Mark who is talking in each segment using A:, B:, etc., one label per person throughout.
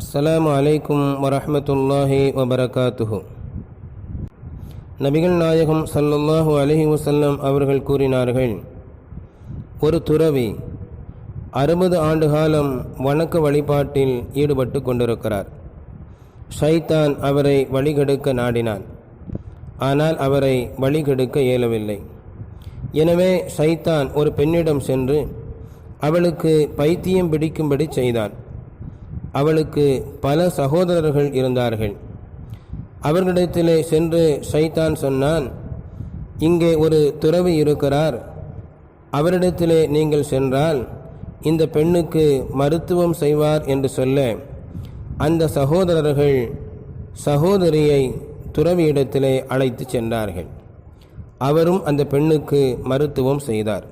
A: அஸ்லாம் அலைக்கும் வரமத்துல்லாஹி வபரகாத்துஹு நபிகள் நாயகம் ஸல்லல்லாஹு அலஹி வசல்லம் அவர்கள் கூறினார்கள் ஒரு துறவி அறுபது ஆண்டு காலம் வணக்க வழிபாட்டில் ஈடுபட்டு கொண்டிருக்கிறார். ஷைத்தான் அவரை வழிகெடுக்க நாடினான். ஆனால் அவரை வழிகெடுக்க இயலவில்லை. எனவே ஷைத்தான் ஒரு பெண்ணிடம் சென்று அவளுக்கு பைத்தியம் பிடிக்கும்படி செய்தான். அவளுக்கு பல சகோதரர்கள் இருந்தார்கள். அவர்களிடத்திலே சென்று சைத்தான் சொன்னான் இங்கே ஒரு துறவி இருக்கிறார். அவரிடத்திலே நீங்கள் சென்றால் இந்த பெண்ணுக்கு மருத்துவம் செய்வார் என்று சொல்ல அந்த சகோதரர்கள் சகோதரியை துறவியிடத்திலே அழைத்து சென்றார்கள். அவரும் அந்த பெண்ணுக்கு மருத்துவம் செய்தார்.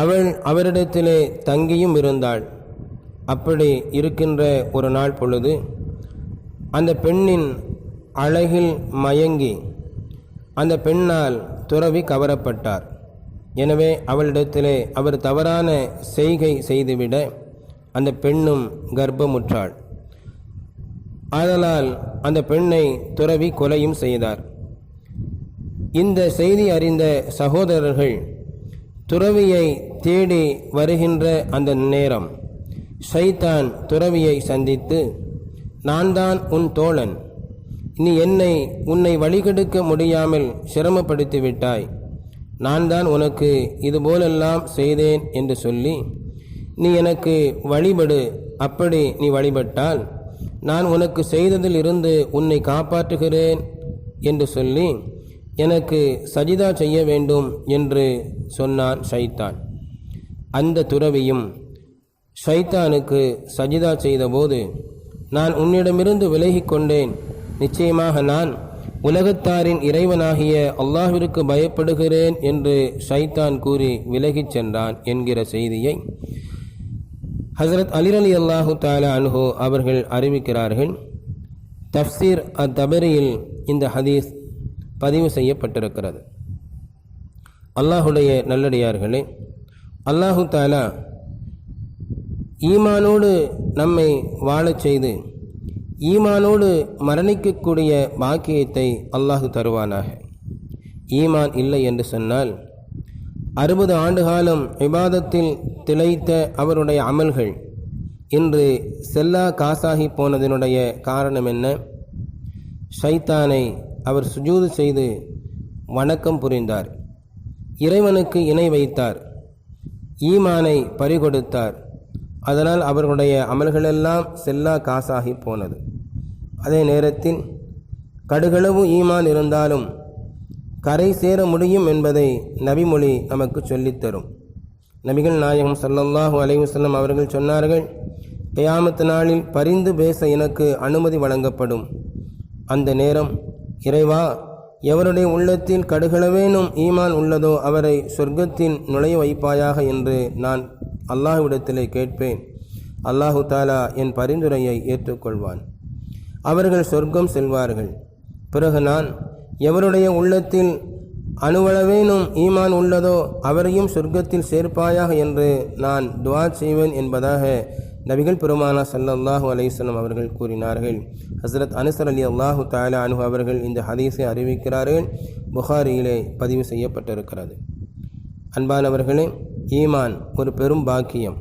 A: அவள் அவரிடத்திலே தங்கியும் இருந்தாள். அப்படி இருக்கின்ற ஒரு நாள் பொழுது அந்த பெண்ணின் அழகில் மயங்கி அந்த பெண்ணால் துறவி கவரப்பட்டார். எனவே அவளிடத்திலே அவர் தவறான செய்கை செய்துவிட அந்த பெண்ணும் கர்ப்பமுற்றாள். ஆதலால் அந்த பெண்ணை துறவி கொலையும் செய்தார். இந்த செய்தி அறிந்த சகோதரர்கள் துறவியை தேடி வருகின்ற அந்த நேரம். சைத்தான் துறவியை சந்தித்து நான் தான் உன் தோழன். நீ என்னை உன்னை வழிகெடுக்க முடியாமல் சிரமப்படுத்தி விட்டாய். நான் தான் உனக்கு இதுபோலெல்லாம் செய்தேன் என்று சொல்லி நீ எனக்கு வழிபடு. அப்படி நீ வழிபட்டால் நான் உனக்கு செய்ததில் இருந்து உன்னை காப்பாற்றுகிறேன் என்று சொல்லி எனக்கு சஜிதா செய்ய வேண்டும் என்று சொன்னான் ஷைத்தான். அந்த துறவியும் ஷைத்தானுக்கு சஜிதா செய்தபோது நான் உன்னிடமிருந்து விலகிக்கொண்டேன் நிச்சயமாக நான் உலகத்தாரின் இறைவனாகிய அல்லாஹிற்கு பயப்படுகிறேன் என்று ஷைத்தான் கூறி விலகிச் சென்றான் என்கிற செய்தியை ஹசரத் அலிர் அலி அல்லாஹு தாலா அனுஹோ அவர்கள் அறிவிக்கிறார்கள். தப்சீர் அத்தபரியில் இந்த ஹதீஸ் பதிவு செய்யப்பட்டிருக்கிறது. அல்லாஹுடைய நல்லடியார்களே அல்லாஹு தாலா ஈமானோடு நம்மை வாழச் செய்து ஈமானோடு மரணிக்கக்கூடிய பாக்கியத்தை அல்லாஹு தருவானாக. ஈமான் இல்லை என்று சொன்னால் அறுபது ஆண்டு காலம் விவாதத்தில் திளைத்த அவருடைய அமல்கள் இன்று செல்லா காசாகி போனதனுடைய காரணம் என்ன? ஷைத்தானை அவர் சுஜூது செய்து வணக்கம் புரிந்தார். இறைவனுக்கு இணை வைத்தார். ஈமானை பறிகொடுத்தார். அதனால் அவர்களுடைய அமல்களெல்லாம் செல்லா காசாகி போனது. அதே நேரத்தில் கடுகளவு ஈமான் இருந்தாலும் கரை சேர முடியும் என்பதை நபிமொழி நமக்கு சொல்லித்தரும். நபிகள் நாயகம் சல்லல்லாஹு அலைவசல்லம் அவர்கள் சொன்னார்கள் கயாமத்து நாளில் பரிந்து பேச எனக்கு அனுமதி வழங்கப்படும். அந்த நேரம் இறைவா எவருடைய உள்ளத்தில் கடுகளவேனும் ஈமான் உள்ளதோ அவரை சொர்க்கத்தின் நுழைய வைப்பாயாக என்று நான் அல்லாஹ்விடத்திலே கேட்பேன். அல்லாஹு தாலா என் பரிந்துரையை ஏற்றுக்கொள்வான். அவர்கள் சொர்க்கம் செல்வார்கள். பிறகு நான் எவருடைய உள்ளத்தில் அணுவளவேனும் ஈமான் உள்ளதோ அவரையும் சொர்க்கத்தில் சேர்ப்பாயாக என்று நான் துவா செய்வேன் என்பதாக நபிகள் பெருமானா சல்லல்லாஹு அலையம் அவர்கள் கூறினார்கள். ஹசரத் அனுசர் அலி அல்லாஹு தாலா அனு அவர்கள் இந்த ஹதீஸை அறிவிக்கிறார்கள். புகாரியிலே பதிவு செய்யப்பட்டிருக்கிறது. அன்பானவர்களே ஈமான் ஒரு பெரும் பாக்கியம்.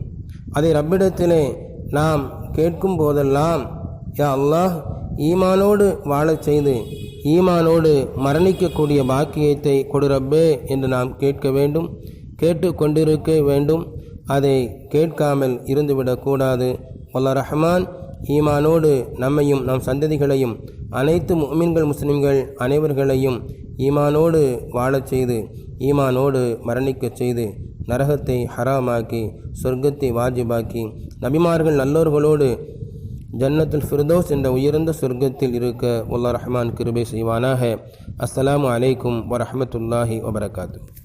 A: அதை ரப்பிடத்திலே நாம் கேட்கும் போதெல்லாம் யா அல்லாஹ் ஈமானோடு வாழச் செய்து ஈமானோடு மரணிக்கக்கூடிய பாக்கியத்தை கொடு ரப்பே என்று நாம் கேட்க வேண்டும் கேட்டு கொண்டிருக்க வேண்டும். அதை கேட்காமல் இருந்துவிடக்கூடாது. வல்ல ரஹ்மான் ஈமானோடு நம்மையும் நம் சந்ததிகளையும் அனைத்து முமின்கள் முஸ்லிம்கள் அனைவர்களையும் ஈமானோடு வாழச் செய்து ஈமானோடு மரணிக்கச் செய்து நரகத்தை ஹராமாக்கி சொர்க்கத்தை வாஜிபாக்கி நபிமார்கள் நல்லோர்களோடு ஜன்னத்துல் ஃபிர்தோஸ் என்ற உயர்ந்த சொர்க்கத்தில் இருக்க உல்லா ரஹ்மான் கிருபை செய்வானாக. அஸ்லாம் அலைக்கும் வரஹமத்துல்லாஹி வபரகாத்து.